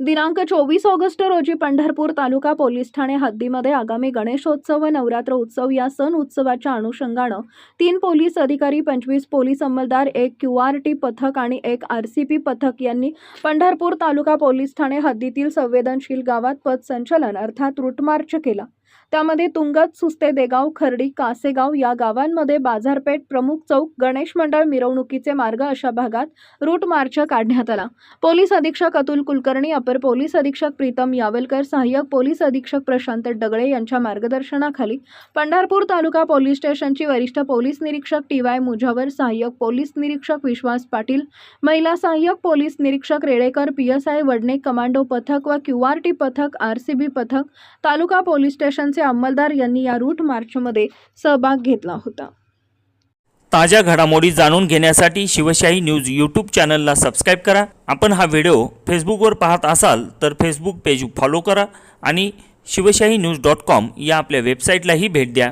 दिनांक चोवीस ऑगस्ट रोजी पंढरपूर तालुका पोलीस ठाणे हद्दीमध्ये आगामी गणेशोत्सव व नवरात्र उत्सव या सण उत्सवाच्या अनुषंगानं तीन पोलीस अधिकारी पंचवीस पोलीस अंमलदार एक क्यू आर टी पथक आणि एक आर सी पी पथक यांनी पंढरपूर तालुका पोलीस ठाणे हद्दीतील संवेदनशील गावात पथसंचलन अर्थात रूट मार्च केला. त्यामध्ये तुंगत सुस्ते देगाव खर्डी कासेगाव या गावांमध्ये बाजारपेठ प्रमुख चौक गणेश मंडळ मिरवणुकीचे मार्ग अशा भागात रूट मार्च काढण्यात आला. पोलीस अधीक्षक अतुल कुलकर्णी अपर पोलीस अधीक्षक प्रीतम यावलकर सहाय्यक पोलीस अधीक्षक प्रशांत डगळे यांच्या मार्गदर्शनाखाली पंढरपूर तालुका पोलीस स्टेशनची वरिष्ठ पोलीस निरीक्षक टी वाय मुझावर सहाय्यक पोलीस निरीक्षक विश्वास पाटील महिला सहाय्यक पोलीस निरीक्षक Redekar P S I Wadne commando पथक व क्यू आर टी पथक आर सी बी पथक तालुका पोलीस स्टेशनचे अंमलदार यांनी या रूट मार्चमध्ये सहभाग घेतला होता. ताज्या घडामोडी जाणून घेण्यासाठी शिवशाही न्यूज यूट्यूब चॅनलला सबस्क्राईब करा. आपण हा व्हिडिओ फेसबुकवर पाहत असाल तर फेसबुक पेज फॉलो करा आणि शिवशाही न्यूज डॉट कॉम या आपल्या वेबसाईटलाही भेट द्या.